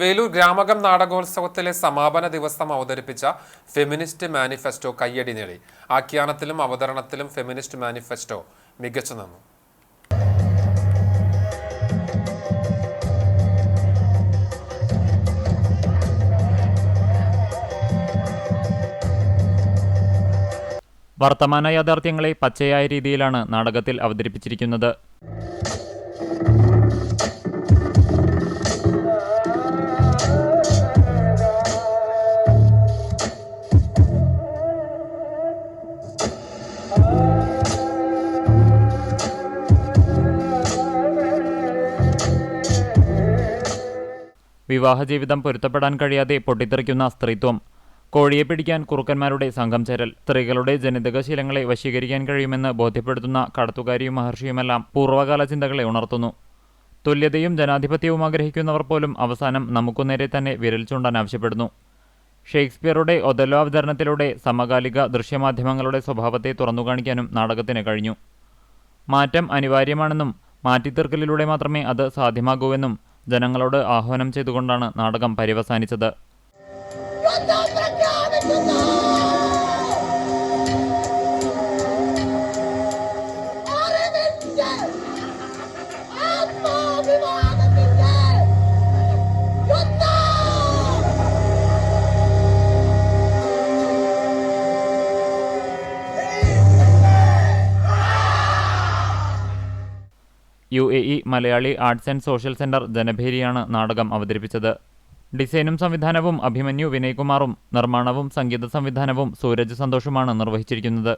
വേലൂർ ഗ്രാമകം നാടകോത്സവത്തിലെ സമാപന ദിവസം അവതരിപ്പിച്ച ഫെമിനിസ്റ്റ് മാനിഫെസ്റ്റോ കയ്യടി നേടി. ആഖ്യാനത്തിലും അവതരണത്തിലും ഫെമിനിസ്റ്റ് മാനിഫെസ്റ്റോ മികച്ചു നിന്നു. വർത്തമാന യാഥാർത്ഥ്യങ്ങളെ പച്ചയായ രീതിയിലാണ് നാടകത്തിൽ അവതരിപ്പിച്ചിരിക്കുന്നത്. വിവാഹ ജീവിതം പൊരുത്തപ്പെടാൻ കഴിയാതെ പൊട്ടിത്തെറിക്കുന്ന സ്ത്രീത്വം. കോഴിയെ പിടിക്കാൻ കുറുക്കന്മാരുടെ സംഘം ചേരൽ. സ്ത്രീകളുടെ ജനിതക ശീലങ്ങളെ വശീകരിക്കാൻ കഴിയുമെന്ന് ബോധ്യപ്പെടുത്തുന്ന കടത്തുകാരിയും മഹർഷിയുമെല്ലാം പൂർവകാല ചിന്തകളെ ഉണർത്തുന്നു. തുല്യതയും ജനാധിപത്യവും ആഗ്രഹിക്കുന്നവർ പോലും അവസാനം നമുക്കു നേരെ തന്നെ വിരൽ ചൂണ്ടാൻ ആവശ്യപ്പെടുന്നു. ഷേക്സ്പിയറുടെ ഒതല്ലോ അവതരണത്തിലൂടെ സമകാലിക ദൃശ്യമാധ്യമങ്ങളുടെ സ്വഭാവത്തെ തുറന്നുകാണിക്കാനും നാടകത്തിന് കഴിഞ്ഞു. മാറ്റം അനിവാര്യമാണെന്നും മാറ്റിത്തീർക്കലിലൂടെ മാത്രമേ അത് സാധ്യമാകൂവെന്നും ജനങ്ങളോട് ആഹ്വാനം ചെയ്തുകൊണ്ടാണ് നാടകം പര്യവസാനിച്ചത്. U A E Malayali arts and social centre ജനഭേരിയാണ് നാടകം അവതരിപ്പിച്ചത്. ഡിസൈനും സംവിധാനവും അഭിമന്യു വിനയ്കുമാറും നിർമ്മാണവും സംഗീത സംവിധാനവും സൂരജ് സന്തോഷുമാണ് നിർവഹിച്ചിരിക്കുന്നത്.